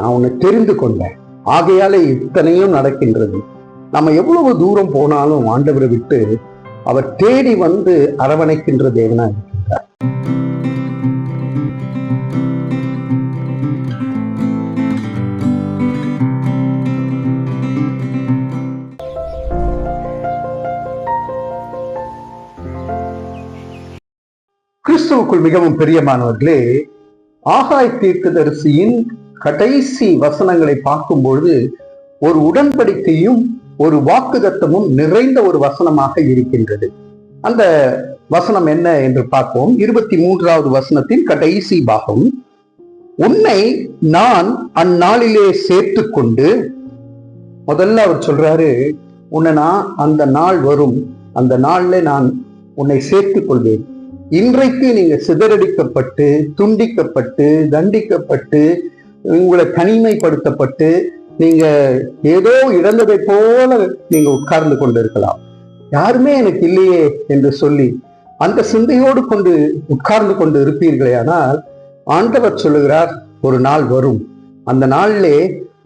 நான் உன்னை தெரிந்து கொண்டேன். ஆகையாலே இத்தனையும் நடக்கின்றது. நம்ம எவ்வளவு தூரம் போனாலும் ஆண்டவரை விட்டு அவர் தேடி வந்து அரவணைக்கின்ற தேவனா இருக்கின்றார். கிறிஸ்துவுக்குள் மிகவும் பிரியமானவர்களே ஆகாய் தீர்க்கதரிசியின் கடைசி வசனங்களை பார்க்கும்பொழுது ஒரு உடன்படிக்கையும் ஒரு வாக்குதத்தமும் நிறைந்த ஒரு வசனமாக இருக்கின்றது. அந்த வசனம் என்ன என்று பார்ப்போம். இருபத்தி மூன்றாவது வசனத்தின் கடைசி பாகம். உன்னை நான் அந்நாளிலே சேர்த்து கொண்டு முதல்ல அவர் சொல்றாரு உன்னை நான் அந்த நாள் வரும். அந்த நாள்ல நான் உன்னை சேர்த்து கொள்வேன் இன்றைக்கு நீங்க சிதறடிக்கப்பட்டு துண்டிக்கப்பட்டு தண்டிக்கப்பட்டு உங்களை தனிமைப்படுத்தப்பட்டு நீங்க ஏதோ இழந்ததை போல நீங்க உட்கார்ந்து கொண்டிருக்கலாம். யாருமே எனக்கு இல்லையே என்று சொல்லி அந்த சிந்தையோடு கொண்டு உட்கார்ந்து கொண்டு இருப்பீர்களே ஆனால் ஆண்டவர் சொல்லுகிறார் ஒரு நாள் வரும். அந்த நாளிலே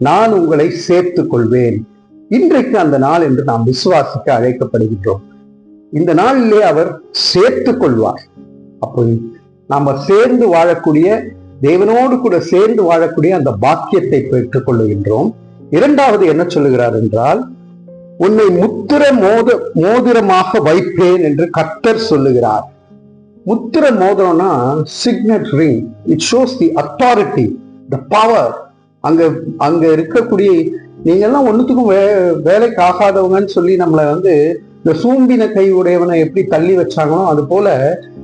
நான் உங்களை சேர்த்து கொள்வேன் இன்றைக்கு அந்த நாள் என்று நாம் விசுவாசிக்க அழைக்கப்படுகின்றோம். இந்த நாளிலே அவர் சேர்த்து கொள்வார் அப்போ நாம சேர்ந்து வாழக்கூடிய தேவனோடு கூட சேர்ந்து வாழக்கூடிய அந்த பாக்கியத்தை பெற்றுக் கொள்ளுகின்றோம். இரண்டாவது என்ன சொல்லுகிறார் என்றால் உன்னை முத்திர மோத மோதிரமாக வைப்பேன் என்று கர்த்தர் சொல்லுகிறார். முத்திர மோதிரம்னா signet ring it shows the authority the power அங்க அங்க இருக்கக்கூடிய நீங்க எல்லாம் ஒண்ணுத்துக்கும் வே வேலைக்கு ஆகாதவங்கன்னு சொல்லி நம்மளை வந்து இந்த சூம்பின கை உடையவனை எப்படி தள்ளி வச்சாங்களோ அது போல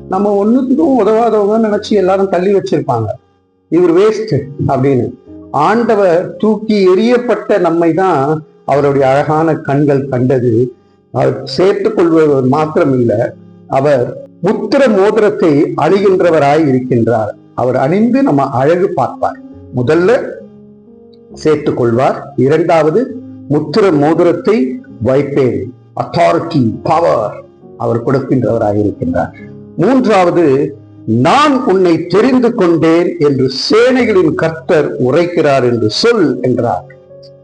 நம்ம ஒண்ணுத்துக்கும் உதவாதவங்கன்னு நினைச்சு எல்லாரும் தள்ளி வச்சிருப்பாங்க. இவர் வேஸ்ட் அப்படின்னு. ஆண்டவர் தூக்கி எறியப்பட்ட நம்மை தான் அவருடைய அழகான கண்கள் கண்டது. அவர் சேர்த்துக் கொள்பவர் மாத்திரம் அவர் முத்திர மோதிரத்தை அழிகின்றவராய் இருக்கின்றார். அவர் அணிந்து நம்ம அழகு பார்ப்பார். முதல்ல சேர்த்துக் கொள்வார் இரண்டாவது முத்திர மோதிரத்தை வைப்பேன். அத்தாரிட்டி பவர் அவர் கொடுக்கின்றவராக இருக்கின்றார். மூன்றாவது நான் உன்னை தெரிந்து கொண்டேன் என்று சேனைகளின் கர்த்தர் உரைக்கிறார் என்று சொல் என்றார்.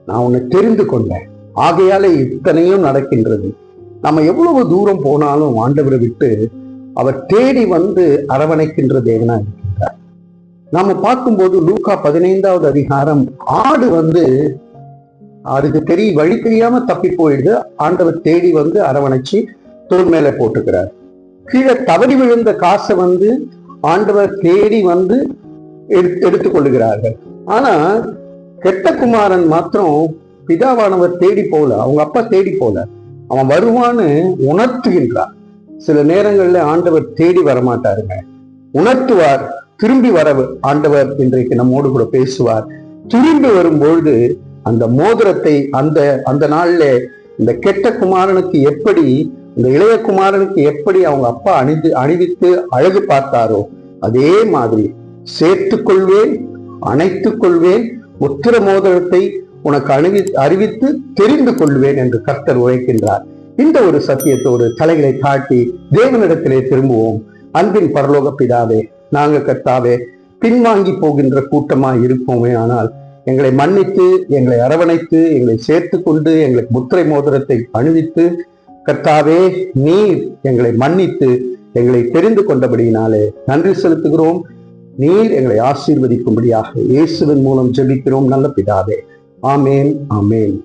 நான் உன்னை தெரிந்து கொண்டேன். ஆகையாலே இத்தனையும் நடக்கின்றது. நம்ம எவ்வளவு தூரம் போனாலும் ஆண்டவரை விட்டு அவர் தேடி வந்து அரவணைக்கின்ற தேவனா இருக்கின்றார். நாம பார்க்கும்போது லூக்கா பதினைந்தாவது அதிகாரம் ஆடு வந்து அதுக்கு தெரிய வழி தெரியாம தப்பி போயிடுது. ஆண்டவர் தேடி வந்து அரவணைச்சு தோல் மேல போட்டுக்கிறார். கீழே தவறி விழுந்த காசை வந்து ஆண்டவர் தேடி வந்து எடுத்து எடுத்துக்கொள்ளுகிறார்கள். ஆனா கெட்ட குமாரன் மாத்திரம் பிதாவானவர் தேடி போல அவங்க அப்பா தேடி போல அவன் வருவான்னு உணர்த்துகின்றான். சில நேரங்கள்ல ஆண்டவர் தேடி வரமாட்டாருங்க. உணர்த்துவார். திரும்பி வர ஆண்டவர் இன்றைக்கு நம்மோடு கூட பேசுவார். திரும்பி வரும்பொழுது அந்த மோதிரத்தை அந்த அந்த நாள்ல இந்த கெட்ட குமாரனுக்கு எப்படி இந்த இளைய குமாரனுக்கு எப்படி அவங்க அப்பா அணிந்து அணிவித்து அழகு பார்த்தாரோ அதே மாதிரி சேர்த்து கொள்வேன் அணைத்துக் கொள்வேன் உத்திர மோதிரத்தை உனக்கு அணிவி அறிவித்து தெரிந்து கொள்வேன் என்று கர்த்தர் உழைக்கின்றார் இந்த ஒரு சத்தியத்தோடு தலைகளை காட்டி தேவனிடத்திலே திரும்புவோம். அன்பின் பரலோக பிதாவே நாங்க கர்த்தாவே பின்வாங்கி போகின்ற கூட்டமாய் இருப்போமே ஆனால் எங்களை மன்னித்து எங்களை அரவணைத்து எங்களை சேர்த்து கொண்டு எங்களுக்கு முத்திரை மோதிரத்தை அணிவித்து கர்த்தாவே நீர் எங்களை மன்னித்து எங்களை தெரிந்து கொண்டபடியினாலே நன்றி செலுத்துகிறோம். நீர் எங்களை ஆசீர்வதிக்கும்படியாக இயேசுவின் மூலம் ஜெபிக்கிறோம் நல்ல பிதாவே. ஆமேன் ஆமேன்.